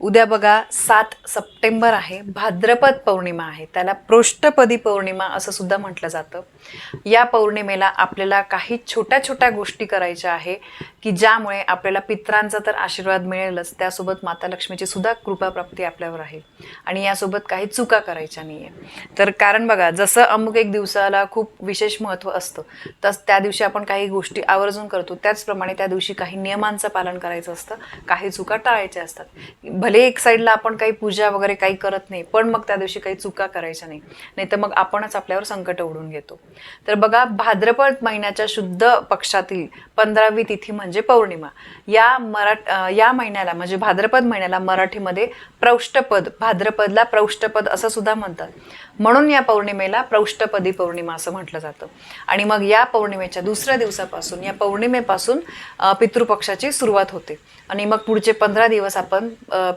उद्या बघा सात सप्टेंबर आहे भाद्रपद पौर्णिमा आहे. त्याला पृष्ठपदी पौर्णिमा असं सुद्धा म्हटलं जातं. या पौर्णिमेला आपल्याला काही छोट्या छोट्या गोष्टी करायच्या आहे की ज्यामुळे आपल्याला पित्रांचा तर आशीर्वाद मिळेलच. त्यासोबत माता लक्ष्मीची सुद्धा कृपाप्राप्ती आपल्यावर आहे. आणि यासोबत काही चुका करायच्या नाही आहे तर कारण बघा जसं अमुक एक दिवसाला खूप विशेष महत्त्व असतं तस त्या दिवशी आपण काही गोष्टी आवर्जून करतो. त्याचप्रमाणे त्या दिवशी काही नियमांचं पालन करायचं असतं काही चुका टाळायच्या असतात. भले एक साईडला आपण काही पूजा वगैरे काही करत नाही पण मग त्या दिवशी काही चुका करायच्या नाही. नाही तर मग आपणच आपल्यावर संकट ओढून घेतो. तर बघा भाद्रपद महिन्याच्या शुद्ध पक्षातील पंधरावी तिथी म्हणजे पौर्णिमा. या मराठ या महिन्याला म्हणजे भाद्रपद महिन्याला मराठीमध्ये प्रौष्टपद भाद्रपदला प्रौष्टपद असं सुद्धा म्हणतात. म्हणून या पौर्णिमेला प्रौष्टपदी पौर्णिमा असं म्हटलं जातं. आणि मग या पौर्णिमेच्या दुसऱ्या दिवसापासून या पौर्णिमेपासून पितृपक्षाची सुरुवात होते. आणि मग पुढचे पंधरा दिवस आपण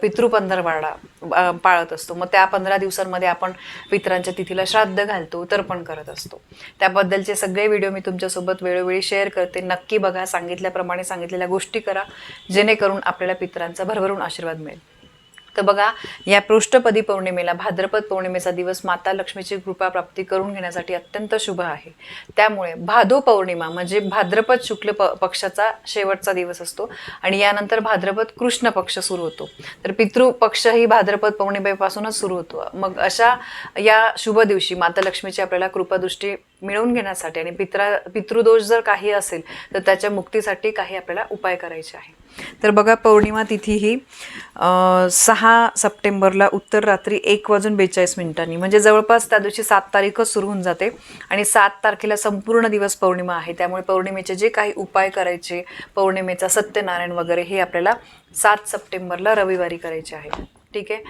अं, पितृपंधरवाडा पाळत असतो. मग त्या पंधरा दिवसांमध्ये आपण पितरांच्या तिथीला श्राद्ध घालतो तर्पण करत असतो. त्याबद्दलचे सगळे व्हिडिओ मी तुमच्यासोबत वेळोवेळी शेअर करते. नक्की बघा सांगितल्याप्रमाणे सांगितलेल्या गोष्टी करा जेणेकरून आपल्याला पितरांचा भरभरून आशीर्वाद मिळेल. तर बघा या पृष्ठपदी पौर्णिमेला भाद्रपद पौर्णिमेचा दिवस माता लक्ष्मीची कृपा प्राप्ती करून घेण्यासाठी अत्यंत शुभ आहे. त्यामुळे भादो पौर्णिमा म्हणजे भाद्रपद शुक्ल प पक्षाचा शेवटचा दिवस असतो आणि यानंतर भाद्रपद कृष्ण पक्ष सुरू होतो. तर पितृ पक्ष ही भाद्रपद पौर्णिमेपासूनच सुरू होतो. मग अशा या शुभ दिवशी माता लक्ष्मीची आपल्याला कृपादृष्टी मिळवून घेण्यासाठी आणि पित्रा पितृदोष जर काही असेल तर त्याच्या मुक्तीसाठी काही आपल्याला उपाय करायचे आहे तर बघा पौर्णिमा तिथी ही सहा सप्टेंबरला उत्तर रात्री एक वाजून बेचाळीस मिनिटांनी म्हणजे जवळपास त्या दिवशी सात तारीखच सुरू होऊन जाते. आणि सात तारखेला संपूर्ण दिवस पौर्णिमा आहे. त्यामुळे पौर्णिमेचे जे काही उपाय करायचे पौर्णिमेचा सत्यनारायण वगैरे हे आपल्याला सात सप्टेंबरला रविवारी करायचे आहे ठीक आहे?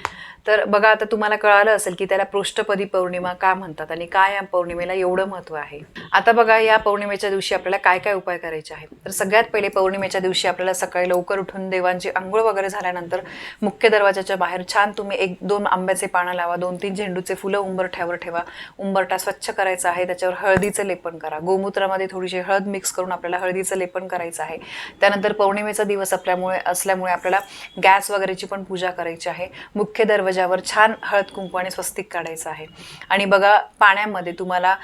तर बघा आता तुम्हाला कळालं असेल की त्याला पृष्ठपदी पौर्णिमा का म्हणतात आणि काय या पौर्णिमेला एवढं महत्त्व आहे? आता बघा या पौर्णिमेच्या दिवशी आपल्याला काय काय उपाय करायचे आहेत? तर सगळ्यात पहिले पौर्णिमेच्या दिवशी आपल्याला सकाळी लवकर उठून देवांची आंघोळ वगैरे झाल्यानंतर मुख्य दरवाजाच्या बाहेर छान तुम्ही एक दोन आंब्याचे पानं लावा दोन तीन झेंडूचे फुलं उंबरठ्यावर ठेवा. उंबरठा स्वच्छ करायचा आहे त्याच्यावर हळदीचं लेपन करा. गोमूत्रामध्ये थोडीशी हळद मिक्स करून आपल्याला हळदीचं लेपन करायचं आहे. त्यानंतर पौर्णिमेचा दिवस आपल्यामुळे असल्यामुळे आपल्याला गॅस वगैरेची पण पूजा करायची आहे. मुख्य दरवाजावर छान हळद कुंकू आणि स्वस्तिक काढायचं आहे. आणि बघा पाण्यामध्ये तुम्हाला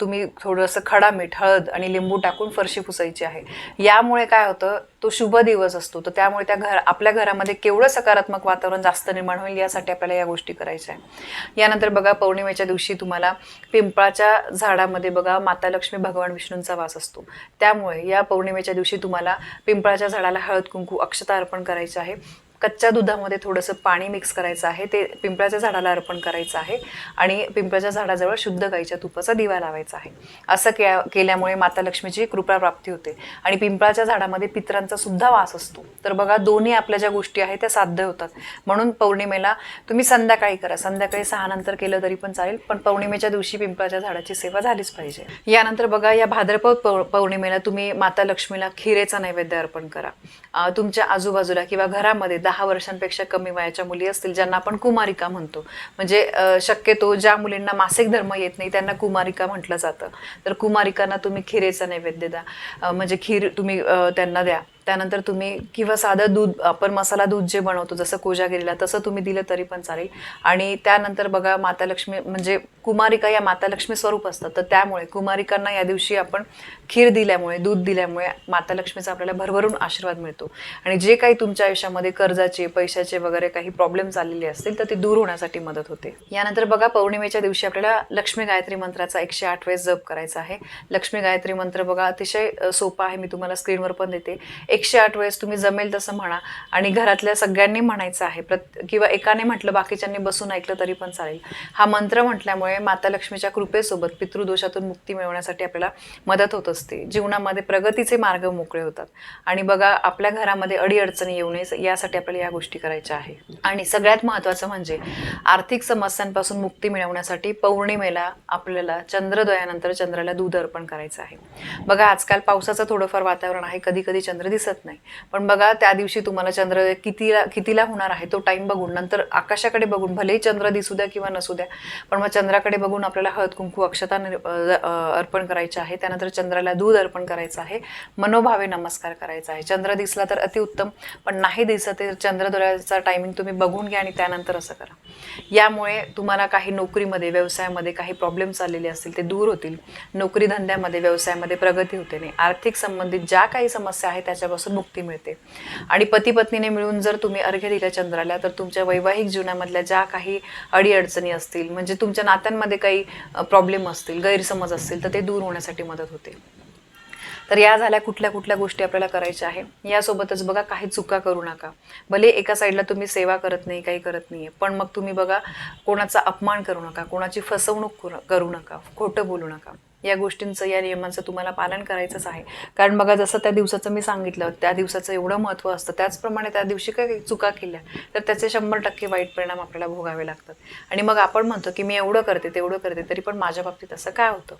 तुम्ही थोडंसं खडा मीठ हळद आणि लिंबू टाकून फरशी पुसायची आहे. यामुळे काय होतं तो शुभ दिवस असतो. तर त्यामुळे त्या घर आपल्या घरामध्ये केवढं सकारात्मक वातावरण जास्त निर्माण होईल यासाठी आपल्याला या गोष्टी करायच्या आहे. यानंतर बघा पौर्णिमेच्या दिवशी तुम्हाला पिंपळाच्या झाडामध्ये बघा माता लक्ष्मी भगवान विष्णूंचा वास असतो. त्यामुळे या पौर्णिमेच्या दिवशी तुम्हाला पिंपळाच्या झाडाला हळद कुंकू अक्षता अर्पण करायचं आहे. कच्च्या दुधामध्ये थोडंसं पाणी मिक्स करायचं आहे. ते पिंपळाच्या झाडाला अर्पण करायचं आहे. आणि पिंपळाच्या झाडाजवळ शुद्ध गाईच्या तुपाचा दिवा लावायचा आहे. असं के केल्यामुळे माता लक्ष्मीची कृपा प्राप्ती होते. आणि पिंपळाच्या झाडामध्ये पित्रांचा सुद्धा वास असतो. तर बघा दोन्ही आपल्या ज्या गोष्टी आहेत त्या साध्य होतात. म्हणून पौर्णिमेला तुम्ही संध्याकाळी करा. संध्याकाळी सहा नंतर केलं तरी पण चालेल पण पौर्णिमेच्या दिवशी पिंपळाच्या झाडाची सेवा झालीच पाहिजे. यानंतर बघा या भाद्रपद पौ पौर्णिमेला तुम्ही माता लक्ष्मीला खिरेचा नैवेद्य अर्पण करा. तुमच्या आजूबाजूला किंवा घरामध्ये दहा दहा वर्षांपेक्षा कमी वयाच्या मुली असतील ज्यांना आपण कुमारिका म्हणतो. म्हणजे शक्यतो ज्या मुलींना मासिक धर्म येत नाही त्यांना कुमारिका म्हटलं जातं. तर कुमारिकांना तुम्ही खिरेचा नैवेद्य द्या. म्हणजे खीर तुम्ही त्यांना द्या. त्यानंतर तुम्ही किंवा साधं दूध आपण मसाला दूध जे बनवतो जसं कोजागिरीला तसं तुम्ही दिलं तरी पण चालेल. आणि त्यानंतर बघा माता लक्ष्मी म्हणजे कुमारिका या माता लक्ष्मी स्वरूप असतात. तर त्यामुळे कुमारिकांना या दिवशी आपण खीर दिल्यामुळे दूध दिल्यामुळे माता लक्ष्मीचा आपल्याला भरभरून आशीर्वाद मिळतो. आणि जे काही तुमच्या आयुष्यामध्ये कर्जाचे पैशाचे वगैरे काही प्रॉब्लेम आलेले असतील तर ते दूर होण्यासाठी मदत होते. यानंतर बघा पौर्णिमेच्या दिवशी आपल्याला लक्ष्मी गायत्री मंत्राचा एकशे आठ वेळेस जप करायचा आहे. लक्ष्मी गायत्री मंत्र बघा अतिशय सोपा आहे मी तुम्हाला स्क्रीनवर पण देते. एकशे आठ वेळेस तुम्ही जमेल तसं म्हणा आणि घरातल्या सगळ्यांनी म्हणायचं आहे. प्रत किंवा एकाने म्हटलं बाकीच्यांनी बसून ऐकलं तरी पण चालेल. हा मंत्र म्हटल्यामुळे माता लक्ष्मीच्या कृपेसोबत पितृदोषातून मुक्ती मिळवण्यासाठी आपल्याला मदत होत असते. जीवनामध्ये प्रगतीचे मार्ग मोकळे होतात. आणि बघा आपल्या घरामध्ये अडीअडचणी येऊ नये यासाठी आपल्याला या गोष्टी करायच्या आहे. आणि सगळ्यात महत्त्वाचं म्हणजे आर्थिक समस्यांपासून मुक्ती मिळवण्यासाठी पौर्णिमेला आपल्याला चंद्रद्वयानंतर चंद्राला दूध अर्पण करायचं आहे. बघा आजकाल पावसाचं थोडंफार वातावरण आहे. कधी कधी चंद्र दिसत नाही. पण बघा त्या दिवशी तुम्हाला चंद्र कितीला कितीला होणार आहे तो टाईम बघून नंतर आकाशाकडे बघून भलेही चंद्र दिसू द्या किंवा नसू द्या पण मग चंद्रा चंद्राकडे बघून आपल्याला हळद कुंकू अक्षता अर्पण करायचे आहे. त्यानंतर चंद्राला दूध अर्पण करायचं आहे. मनोभावे नमस्कार करायचा आहे. चंद्र दिसला तर अतिउत्तम पण नाही दिसत तर चंद्रदोऱ्याचा टायमिंग तुम्ही बघून घ्या आणि त्यानंतर असं करा. यामुळे तुम्हाला काही नोकरीमध्ये व्यवसायामध्ये काही प्रॉब्लेम्स आलेले असतील ते दूर होतील. नोकरी धंद्यामध्ये व्यवसायामध्ये प्रगती होते नाही. आर्थिक संबंधित ज्या काही समस्या आहेत त्याच्यापासून मुक्ती मिळते. आणि पती पत्नीने मिळून जर तुम्ही अर्घ्य दिल्या चंद्राला तर तुमच्या वैवाहिक जीवनामधल्या ज्या काही अडीअडचणी असतील म्हणजे तुमच्या नात्यांमध्ये काही प्रॉब्लेम असतील गैरसमज असतील तर ते दूर होण्यासाठी मदत होते. तर या झाल्या कुठल्या कुठल्या गोष्टी आपल्याला करायच्या आहे यासोबतच बघा काही चुका करू नका. भले एका साईडला तुम्ही सेवा करत नाही काही करत नाही पण मग तुम्ही बघा कोणाचा अपमान करू नका कोणाची फसवणूक करू- करू नका खोटं बोलू नका. या गोष्टींचं या नियमांचं तुम्हाला पालन करायचंच आहे. कारण बघा जसं त्या दिवसाचं मी सांगितलं त्या दिवसाचं एवढं महत्त्व असतं. त्याचप्रमाणे त्या दिवशी काही चुका केल्या तर त्याचे शंभर टक्के वाईट परिणाम आपल्याला भोगावे लागतात. आणि मग आपण म्हणतो की मी एवढं करते तेवढं करते तरी पण माझ्या बाबतीत असं काय होतं?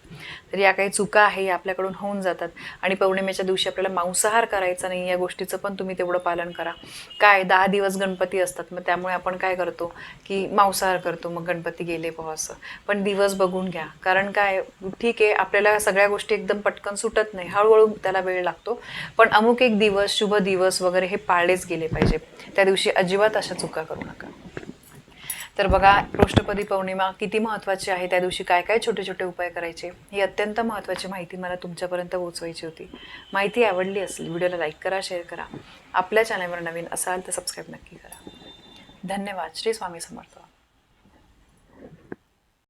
तर या काही चुका आहे या आपल्याकडून होऊन जातात. आणि पौर्णिमेच्या दिवशी आपल्याला मांसाहार करायचा नाही या गोष्टीचं पण तुम्ही तेवढं पालन करा. काय दहा दिवस गणपती असतात मग त्यामुळे आपण काय करतो की मांसाहार करतो मग गणपती गेले असं. पण दिवस बघून घ्या. कारण काय ठीक आहे आपल्याला सगळ्या गोष्टी एकदम पटकन सुटत नाही. हळूहळू त्याला वेळ लागतो. पण अमुक एक दिवस शुभ दिवस वगैरे हे पाळलेच गेले पाहिजे. त्या दिवशी अजिबात अशा चुका करू नका. तर बघा पृष्ठपदी पौर्णिमा किती महत्त्वाची आहे त्या दिवशी काय काय छोटे छोटे उपाय करायचे? ही अत्यंत महत्त्वाची माहिती मला तुमच्यापर्यंत पोहोचवायची होती. माहिती आवडली असेल व्हिडिओला लाईक करा शेअर करा. आपल्या चॅनलवर नवीन असाल तर सबस्क्राईब नक्की करा. धन्यवाद. श्री स्वामी समर्थ.